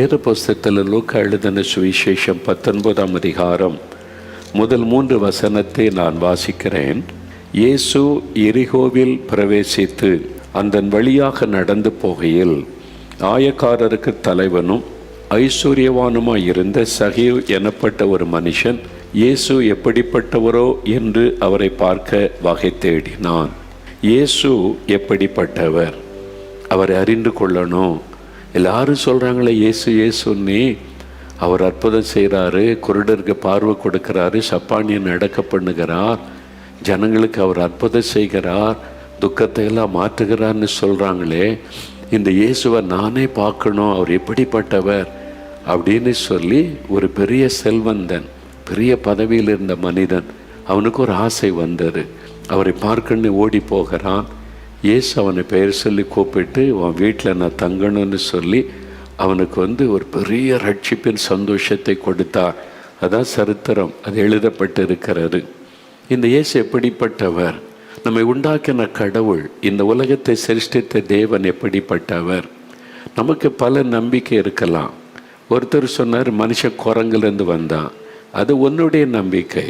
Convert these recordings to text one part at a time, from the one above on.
வேத புஸ்தகத்தில் லூக்க எழுதின சுவிசேஷம் பத்தொன்பதாம் அதிகாரம். முதல் மூன்று வசனத்தை நான் வாசிக்கிறேன். இயேசு எரிகோவில் பிரவேசித்து அந்த வழியாக நடந்து போகையில் ஆயக்காரருக்கு தலைவனும் ஐஸ்வர்யவானுமாய் இருந்த சகிவ் எனப்பட்ட ஒரு மனுஷன் இயேசு எப்படிப்பட்டவரோ என்று அவரை பார்க்க வகை தேடினான். இயேசு எப்படிப்பட்டவர்? அவரை அறிந்து கொள்ளணும். எல்லாரும் சொல்கிறாங்களே இயேசு இயேசுன்னே அவர் அற்புதம் செய்கிறாரு குருடருக்கு பார்வை கொடுக்கிறாரு சப்பானியன் நடக்க பண்ணுகிறார் ஜனங்களுக்கு அவர் அற்புதம் செய்கிறார் துக்கத்தை எல்லாம் மாற்றுகிறார்னு சொல்கிறாங்களே இந்த இயேசுவை நானே பார்க்கணும் அவர் எப்படிப்பட்டவர் அப்படின்னு சொல்லி ஒரு பெரிய செல்வந்தன் பெரிய பதவியில் இருந்த மனிதன் அவனுக்கு ஒரு ஆசை வந்தது. அவரை பார்க்கணுன்னு ஓடி போகிறான். இயேசு அவனை பெயர் சொல்லி கூப்பிட்டு உன் வீட்டில் நான் தங்கணும்னு சொல்லி அவனுக்கு வந்து ஒரு பெரிய ரட்சிப்பின் சந்தோஷத்தை கொடுத்தார் அதான் சரித்திரம். அது எழுதப்பட்டு இருக்கிறது இந்த இயேசு எப்படிப்பட்டவர்? நம்மை உண்டாக்கின கடவுள் இந்த உலகத்தை சிருஷ்டித்த தேவன் எப்படிப்பட்டவர்? நமக்கு பல நம்பிக்கை இருக்கலாம். ஒருத்தர் சொன்னார் மனுஷன் குரங்குலேருந்து வந்தான். அது உன்னுடைய நம்பிக்கை.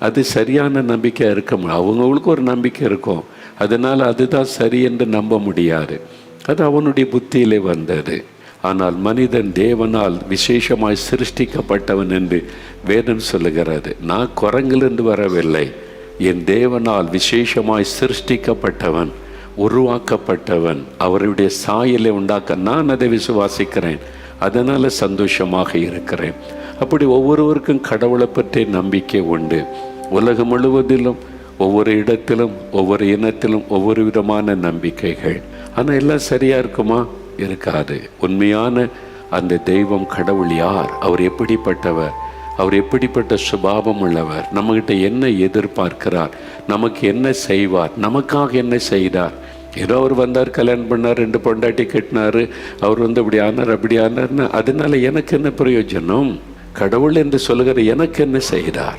அது சரியான நம்பிக்கையாக இருக்க முடியும். அவங்களுக்கு ஒரு நம்பிக்கை இருக்கும். அதனால் அதுதான் சரி என்று நம்ப முடியாது. அது அவனுடைய புத்தியிலே வந்தது. ஆனால் மனிதன் தேவனால் விசேஷமாய் சிருஷ்டிக்கப்பட்டவன் என்று வேதம் சொல்லுகிறது. நான் குரங்கிலிருந்து வரவில்லை. என் தேவனால் விசேஷமாய் சிருஷ்டிக்கப்பட்டவன் உருவாக்கப்பட்டவன் அவருடைய சாயலை உண்டாக்க நான் அதை விசுவாசிக்கிறேன். அதனால் சந்தோஷமாக இருக்கிறேன். அப்படி ஒவ்வொருவருக்கும் கடவுளை பற்றிய நம்பிக்கை உண்டு. உலகம் முழுவதிலும் ஒவ்வொரு இடத்திலும் ஒவ்வொரு இனத்திலும் ஒவ்வொரு விதமான நம்பிக்கைகள். ஆனால் எல்லாம் சரியாக இருக்குமா? இருக்காது. உண்மையான அந்த தெய்வம் கடவுள் யார்? அவர் எப்படிப்பட்டவர்? அவர் எப்படிப்பட்ட சுபாவம் உள்ளவர்? நம்மகிட்ட என்ன எதிர்பார்க்கிறார்? நமக்கு என்ன செய்வார்? நமக்காக என்ன செய்தார்? ஏதோ அவர் வந்தார் கல்யாணம் பண்ணார் ரெண்டு பொண்டாட்டி கட்டினார் அவர் வந்து இப்படி ஆனார் அப்படி ஆனார்னு அதனால எனக்கு என்ன பிரயோஜனம்? கடவுள் என்று சொல்லுகிற எனக்கு என்ன செய்தார்?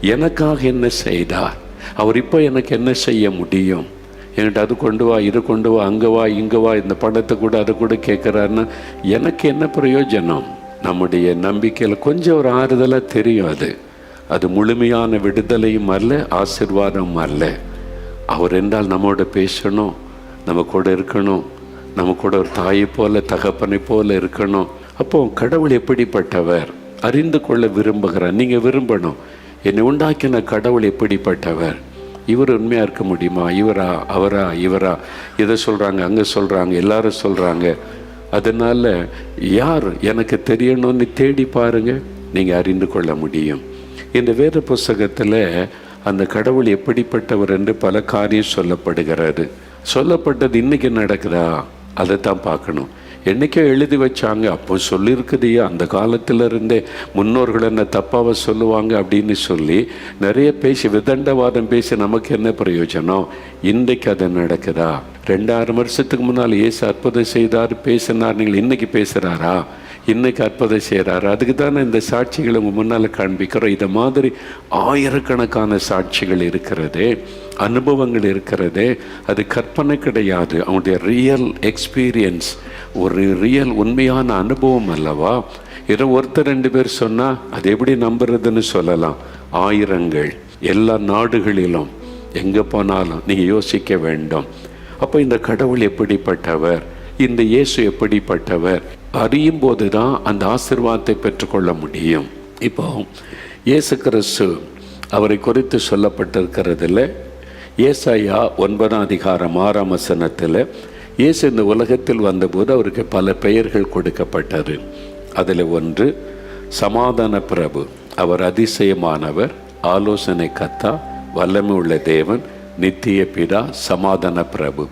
எனக்காக என்ன செய்தார்? அவர் இப்போ எனக்கு என்ன செய்ய முடியும்? என்கிட்ட அது கொண்டு வா இது கொண்டு வா அங்கே வா இங்கே வா இந்த பணத்தை கூட அதை கூட கேட்குறாருன்னா எனக்கு என்ன பிரயோஜனம்? நம்முடைய நம்பிக்கையில் கொஞ்சம் ஒரு ஆறுதலாக தெரியும் அது. அது முழுமையான விடுதலையும் அல்ல ஆசிர்வாதம் அல்ல. அவர் என்றால் நம்மோட பேசணும் நம்ம கூட இருக்கணும் நம்ம கூட ஒரு தாயை போல தகப்பனை போல இருக்கணும். அப்போ கடவுள் எப்படிப்பட்டவர்? அறிந்து கொள்ள விரும்புகிறார். நீங்கள் விரும்பணும். என்னை உண்டாக்கின கடவுள் எப்படிப்பட்டவர்? இவர் உண்மையாக இருக்க முடியுமா? இவரா? அவரா? இவரா? இதை சொல்கிறாங்க அங்கே சொல்கிறாங்க எல்லாரும் சொல்கிறாங்க அதனால் யார் எனக்கு தெரியணும்னு தேடி பாருங்க. நீங்கள் அறிந்து கொள்ள முடியும். இந்த வேத புஸ்தகத்தில் அந்த கடவுள் எப்படிப்பட்டவர் என்று பல காரியம் சொல்லப்படுகிறாரு சொல்லப்பட்டது இன்னைக்கு நடக்குதா? அதை தான் பார்க்கணும். என்னைக்கோ எழுதி வச்சாங்க. அப்போ சொல்லியிருக்குதையா அந்த காலத்தில் இருந்தே முன்னோர்கள் என்ன தப்பாக சொல்லுவாங்க அப்படின்னு சொல்லி நிறைய பேசி விதண்டவாதம் பேசி நமக்கு என்ன பிரயோஜனம்? இன்றைக்கு அது நடக்குதா? ரெண்டாயிரம் வருஷத்துக்கு முன்னால் ஏசு அற்புதம் செய்தார் பேசினார் நீங்கள் இன்றைக்கி பேசுகிறாரா இன்றைக்கி அற்புதம் செய்கிறாரு அதுக்கு தானே இந்த சாட்சிகளை உங்கள் முன்னால் காண்பிக்கிறோம். இதை மாதிரி ஆயிரக்கணக்கான சாட்சிகள் இருக்கிறது அனுபவங்கள் இருக்கிறது. அது கற்பனை கிடையாது. அவனுடைய ரியல் எக்ஸ்பீரியன்ஸ் ஒரு ரியல் உண்மையான அனுபவம் அல்லவா? இதை ஒருத்தர் ரெண்டு பேர் சொன்னால் அது எப்படி நம்புறதுன்னு சொல்லலாம். ஆயிரங்கள் எல்லா நாடுகளிலும் எங்கே போனாலும் நீங்கள் யோசிக்க வேண்டும். அப்போ இந்த கடவுள் எப்படிப்பட்டவர்? இந்த இயேசு எப்படிப்பட்டவர்? அறியும் போது தான் அந்த ஆசிர்வாதத்தை பெற்றுக்கொள்ள முடியும். இப்போ இயேசு கிறிஸ்து அவரை குறித்து சொல்லப்பட்டிருக்கிறதுல ஏசாயா ஒன்பதாம் அதிகாரம் ஆறாம் வசனத்தில் இயேசு இந்த உலகத்தில் வந்தபோது அவருக்கு பல பெயர்கள் கொடுக்கப்பட்டது. அதில் ஒன்று சமாதான பிரபு. அவர் அதிசயமானவர் ஆலோசனை கத்தா வல்லமை உள்ள தேவன் நித்திய பிதா சமாதான பிரபு.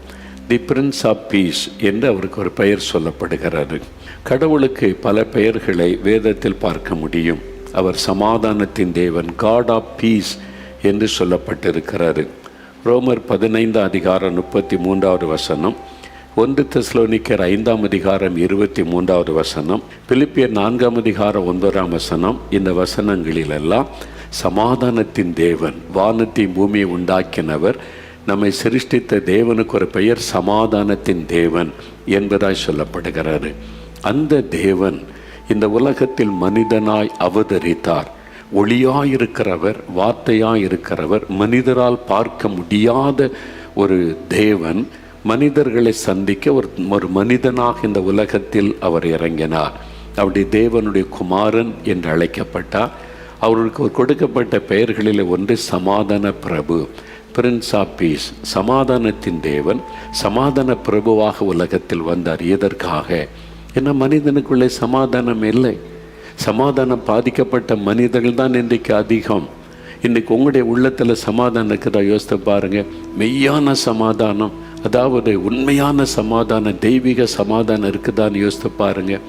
தி பிரின்ஸ் ஆஃப் பீஸ் என்று அவருக்கு ஒரு பெயர் சொல்லப்படுகிறது. கடவுளுக்கு பல பெயர்களை வேதத்தில் பார்க்க முடியும். அவர் சமாதானத்தின் தேவன் காட் ஆஃப் பீஸ் என்று சொல்லப்பட்டிருக்கிறாரு. ரோமர் பதினைந்து அதிகாரம் முப்பத்தி மூன்றாவது வசனம் ஒன்று தெஸ்லோனிக்கர் ஐந்தாம் அதிகாரம் இருபத்தி மூன்றாவது வசனம் பிலிப்பியர் நான்காம் அதிகாரம் ஒன்பதாம் வசனம் இந்த வசனங்களிலெல்லாம் சமாதானத்தின் தேவன் வானத்தை பூமியை உண்டாக்கினவர் நம்மை சிருஷ்டித்த தேவனுக்கு ஒரு பெயர் சமாதானத்தின் தேவன் என்பதாய் சொல்லப்படுகிறாரு. அந்த தேவன் இந்த உலகத்தில் மனிதனாய் அவதரித்தார். ஒளியாயிருக்கிறவர் வார்த்தையாயிருக்கிறவர் மனிதரால் பார்க்க முடியாத ஒரு தேவன் மனிதர்களை சந்திக்க ஒரு ஒரு மனிதனாக இந்த உலகத்தில் அவர் இறங்கினார். அப்படி தேவனுடைய குமாரன் என்று அழைக்கப்பட்டார். அவர்களுக்கு ஒரு கொடுக்கப்பட்ட பெயர்களில் ஒன்று சமாதான பிரபு பிரின்ஸ் ஆஃப் பீஸ் சமாதானத்தின் தேவன் சமாதான பிரபுவாக உலகத்தில் வந்தார். எதற்காக? ஏன்னா மனிதனுக்குள்ளே சமாதானம் இல்லை. சமாதானம் பாதிக்கப்பட்ட மனிதர்கள் தான் இன்றைக்கு அதிகம். இன்றைக்கு உங்களுடைய உள்ளத்தில் சமாதானம் இருக்குதா? யோசித்து பாருங்க. மெய்யான சமாதானம் அதாவது உண்மையான சமாதானம் தெய்வீக சமாதானம் இருக்குதான்னு யோசித்து பாருங்கள்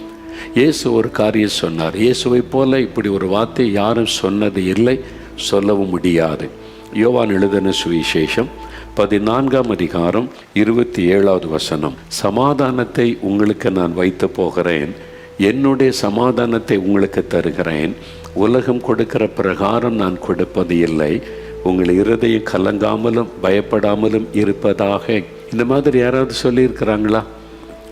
இயேசு ஒரு காரியம் சொன்னார். இயேசுவை போல இப்படி ஒரு வார்த்தை யாரும் சொன்னது இல்லை சொல்லவும் முடியாது. யோவான் எழுதின சுவிசேஷம் பதினான்காம் அதிகாரம் இருபத்தி ஏழாவது வசனம். சமாதானத்தை உங்களுக்கு நான் வைத்து போகிறேன். என்னுடைய சமாதானத்தை உங்களுக்கு தருகிறேன். உலகம் கொடுக்கிற பிரகாரம் நான் கொடுப்பது இல்லை உங்கள் இருதயம் கலங்காமலும் பயப்படாமலும் இருப்பதாக. இந்த மாதிரி யாராவது சொல்லியிருக்கிறாங்களா?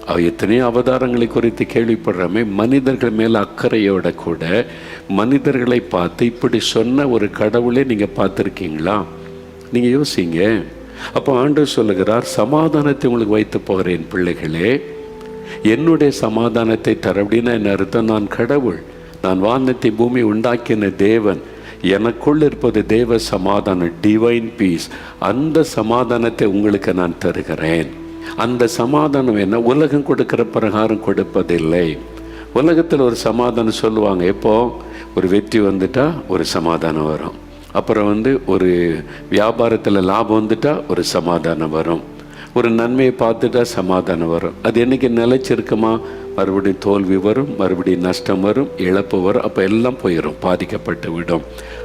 அவ எத்தனையோ அவதாரங்களை குறித்து கேள்விப்படுறோமே. மனிதர்கள் மேலே அக்கறையோட கூட மனிதர்களை பார்த்து இப்படி சொன்ன ஒரு கடவுளை நீங்கள் பார்த்துருக்கீங்களா? நீங்கள் யோசிங்க. அப்போ ஆண்டு சொல்லுகிறார் சமாதானத்தை உங்களுக்கு வைத்து போகிறேன் பிள்ளைகளே. என்னுடைய சமாதானத்தை தர அப்படின்னா என்ன அர்த்தம்? நான் கடவுள். நான் வானத்தை பூமி உண்டாக்கின தேவன். எனக்குள் இருப்பது தேவ சமாதானம் டிவைன் பீஸ் அந்த சமாதானத்தை உங்களுக்கு நான் தருகிறேன். அந்த சமாதானம் என்ன? உலகம் கொடுக்கிற பிரகாரம் கொடுப்பதில்லை. உலகத்தில் ஒரு சமாதானம் சொல்லுவாங்க எப்போ? ஒரு வெற்றி வந்துட்டா ஒரு சமாதானம் வரும். அப்புறம் வந்து ஒரு வியாபாரத்தில் லாபம் வந்துட்டால் ஒரு சமாதானம் வரும். ஒரு நன்மையை பார்த்துட்டா சமாதானம் வரும். அது என்னைக்கு நிலைச்சிருக்குமா? மறுபடியும் தோல்வி வரும் மறுபடியும் நஷ்டம் வரும் இழப்பு வரும் அப்போ எல்லாம் போயிடும் பாதிக்கப்பட்டு விடும்.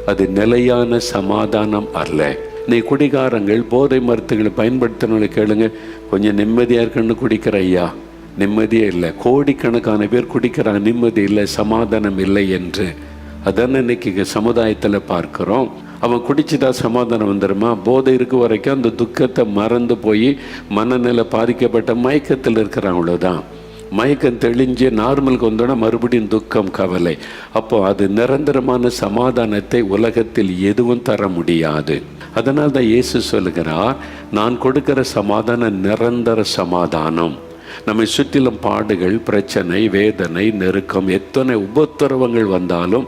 அது நிலையான சமாதானம் அல்ல. நீ குடிகாரங்கள் போதை மருத்துவங்களை பயன்படுத்தினவங்களை கேளுங்க. கொஞ்சம் நிம்மதியாக இருக்குன்னு குடிக்கிற ஐயா. நிம்மதியே இல்லை. கோடிக்கணக்கான பேர் குடிக்கிறாங்க. நிம்மதி இல்லை சமாதானம் இல்லை என்று. அதான் இன்னைக்கு சமுதாயத்தில் பார்க்குறோம். அவன் குடிச்சுட்டா சமாதானம் வந்துடுமா போதை இருக்க வரைக்கும் அந்த துக்கத்தை மறந்து போய் மனநிலை பாதிக்கப்பட்ட மயக்கத்தில் இருக்கிறான் அவ்வளோதான் மயக்கம் தெளிஞ்சு நார்மலுக்கு வந்தோன்னா மறுபடியும் துக்கம் கவலை. அப்போ அது நிரந்தரமான சமாதானத்தை உலகத்தில் எதுவும் தர முடியாது. அதனால் தான் இயேசு சொல்லுகிறார் நான் கொடுக்கிற சமாதானம் நிரந்தர சமாதானம். நம்மை சுற்றிலும் பாடுகள் பிரச்சனை வேதனை நெருக்கம் எத்தனை உபத்திரவங்கள் வந்தாலும்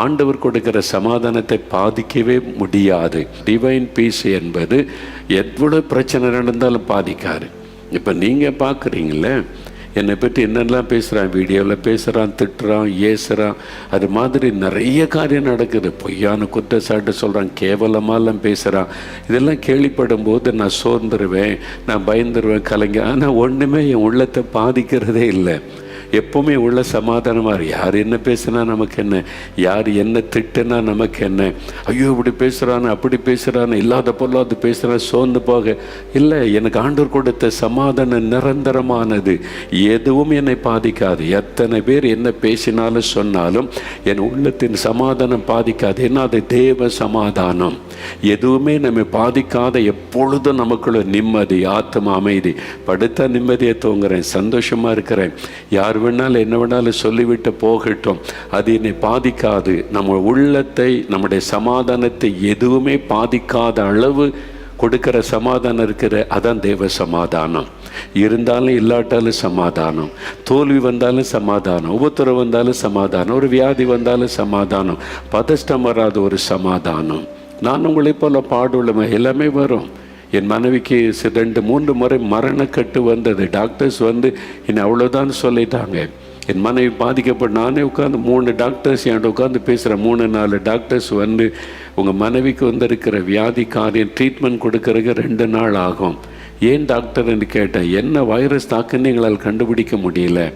ஆண்டவர் கொடுக்கிற சமாதானத்தை பாதிக்கவே முடியாது. டிவைன் பீஸ் என்பது எவ்வளோ பிரச்சனை நடந்தாலும் பாதிக்காது. இப்போ நீங்கள் பார்க்குறீங்களே என்னை பற்றி என்னெல்லாம் பேசுகிறான் வீடியோவில் பேசுகிறான் திட்டுறான் ஏசுகிறான் அது மாதிரி நிறைய காரியம் நடக்குது. பொய்யான குற்றச்சாட்டு சொல்கிறான் கேவலமாலாம் பேசுகிறான் இதெல்லாம் கேள்விப்படும் போது நான் சோர்ந்துருவேன் நான் பயந்துருவேன் கலைஞர் ஆனால் ஒன்றுமே என் உள்ளத்தை பாதிக்கிறதே இல்லை. எப்பவுமே உள்ள சமாதானமாக யார் என்ன பேசுனா நமக்கு என்ன? யார் என்ன திட்டுனா நமக்கு என்ன? ஐயோ இப்படி பேசுகிறான்னு அப்படி பேசுகிறான்னு இல்லாத பொருளாது பேசுகிறான் சோர்ந்து போக. இல்லை எனக்கு ஆண்டு கொடுத்த சமாதானம் நிரந்தரமானது. எதுவும் என்னை பாதிக்காது. எத்தனை பேர் என்ன பேசினாலும் சொன்னாலும் என் உள்ளத்தின் சமாதானம் பாதிக்காது. ஏன்னா அது? தேவ சமாதானம். எதுவுமே நம்மை பாதிக்காத எப்பொழுதும் நமக்குள்ள நிம்மதி ஆத்ம அமைதி. படுத்த நிம்மதியை தூங்குறேன் சந்தோஷமாக இருக்கிறேன். யார் வேணாலும் என்ன வேணாலும் சொல்லிவிட்டு போகட்டும். அது என்னை பாதிக்காது. நம்ம உள்ளத்தை நம்முடைய சமாதானத்தை எதுவுமே பாதிக்காத அளவு கொடுக்கிற சமாதானம் இருக்கிற அதான் தேவ சமாதானம். இருந்தாலும் இல்லாட்டாலும் சமாதானம். தோல்வி வந்தாலும் சமாதானம். உபத்திரம் வந்தாலும் சமாதானம். ஒரு வியாதி வந்தாலும் சமாதானம். பதஷ்டம் வராத ஒரு சமாதானம். நான் உங்களைப் போல பாடுள்ள எல்லாமே வரும். என் மனைவிக்கு ரெண்டு மூன்று முறை மரணக்கட்டு வந்தது. டாக்டர்ஸ் வந்து என்னை அவ்வளோதான் சொல்லிட்டாங்க. என் மனைவி பாதிக்கப்பட்டு நானே உட்காந்து மூணு டாக்டர்ஸ் என்கிட்ட உட்காந்து பேசுகிற மூணு நாலு டாக்டர்ஸ் வந்து உங்கள் மனைவிக்கு வந்திருக்கிற வியாதி காரியம் ட்ரீட்மெண்ட் கொடுக்கறதுக்கு ரெண்டு நாள் ஆகும். ஏன் டாக்டர்னு கேட்டேன். என்ன வைரஸ் தாக்குன்னு எங்களால் கண்டுபிடிக்க முடியல.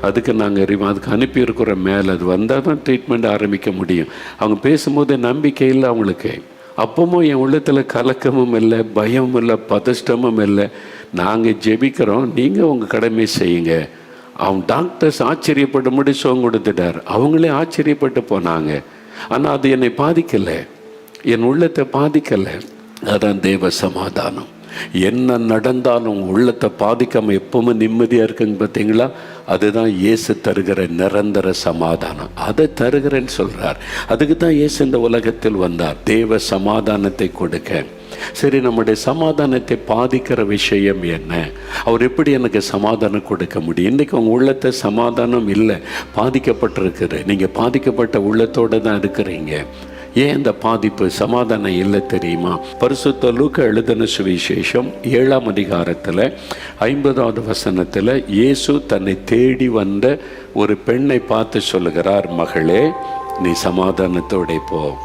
அதுக்கு நாங்கள் அதுக்கு அனுப்பியிருக்கிறோம் மேலே. அது வந்தால் தான் ட்ரீட்மெண்ட் ஆரம்பிக்க முடியும். அவங்க பேசும்போது நம்பிக்கை இல்லை அவங்களுக்கு. அப்பவும் என் உள்ளத்தில் கலக்கமும் இல்லை பயமும் இல்லை பதஷ்டமும் இல்லை. நாங்கள் ஜெபிக்கிறோம் நீங்கள் உங்கள் கடமை செய்யுங்க. அவன் டாக்டர்ஸ் ஆச்சரியப்படும்படி சோகம் கொடுத்துட்டார். அவங்களே ஆச்சரியப்பட்டு போனாங்க. ஆனால் அது என்னை பாதிக்கலை. என் உள்ளத்தை பாதிக்கலை. அதான் தேவ சமாதானம். என்ன நடந்தாலும் உள்ளத்தை பாதிக்காமல் எப்பவுமே நிம்மதியாக இருக்குங்க பார்த்தீங்களா? அதுதான் இயேசு தருகிற நிரந்தர சமாதானம். அதை தருகிறேன்னு சொல்கிறார் அதுக்கு தான் இயேசு இந்த உலகத்தில் வந்தார். தேவ சமாதானத்தை கொடுக்க. சரி நம்முடைய சமாதானத்தை பாதிக்கிற விஷயம் என்ன? அவர் எப்படி எனக்கு சமாதானம் கொடுக்க முடியும்? இன்றைக்கி உங்கள் உள்ளத்தை சமாதானம் இல்லை. பாதிக்கப்பட்டிருக்குது. நீங்கள் பாதிக்கப்பட்ட உள்ளத்தோடு தான் இருக்கிறீங்க. ஏன் இந்த பாதிப்பு சமாதானம் இல்லை தெரியுமா? பரிசுத்த லூக்க எழுதின சுவிசேஷம் ஏழாம் அதிகாரத்தில் ஐம்பதாவது வசனத்தில் இயேசு தன்னை தேடி வந்த ஒரு பெண்ணை பார்த்து சொல்லுகிறார் மகளே நீ சமாதானத்தோட போ.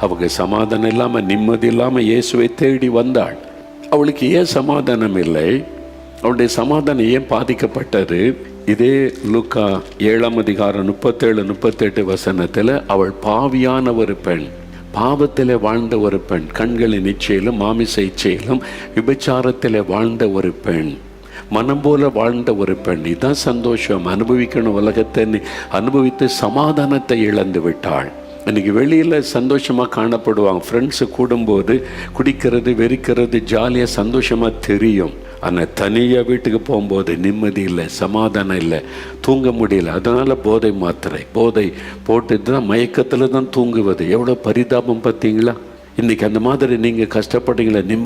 அவங்க சமாதானம் இல்லாமல் நிம்மதி இல்லாமல் இயேசுவை தேடி வந்தாள். அவளுக்கு ஏன் சமாதானம் இல்லை? அவளுடைய சமாதானம் ஏன் பாதிக்கப்பட்டது? இதே லூக்கா ஏழாம் அதிகாரம் முப்பத்தேழு முப்பத்தெட்டு வசனத்தில் அவள் பாவியான ஒரு பெண் பாவத்தில் வாழ்ந்த ஒரு பெண் கண்களின் இச்சையிலும் மாமிச இச்சையிலும் விபச்சாரத்தில் வாழ்ந்த ஒரு பெண் மனம் போல வாழ்ந்த ஒரு பெண். இதான் சந்தோஷம். அனுபவிக்கணும் உலகத்தை. அனுபவித்து சமாதானத்தை இழந்து விட்டாள். இன்னைக்கு வெளியில் சந்தோஷமாக காணப்படுவாங்க. ஃப்ரெண்ட்ஸு கூடும்போது குடிக்கிறது வெறிக்கிறது ஜாலியாக சந்தோஷமாக தெரியும். ஆனால் தனியாக வீட்டுக்கு போகும்போது நிம்மதி இல்லை சமாதானம் இல்லை தூங்க முடியல. அதனால் போதை மாத்திரை போதை போட்டு தான் மயக்கத்தில் தான் தூங்குவது. எவ்வளோ பரிதாபம் பார்த்தீங்களா இன்றைக்கி அந்த மாதிரி நீங்கள் கஷ்டப்பட்டீங்களா நிம்மதி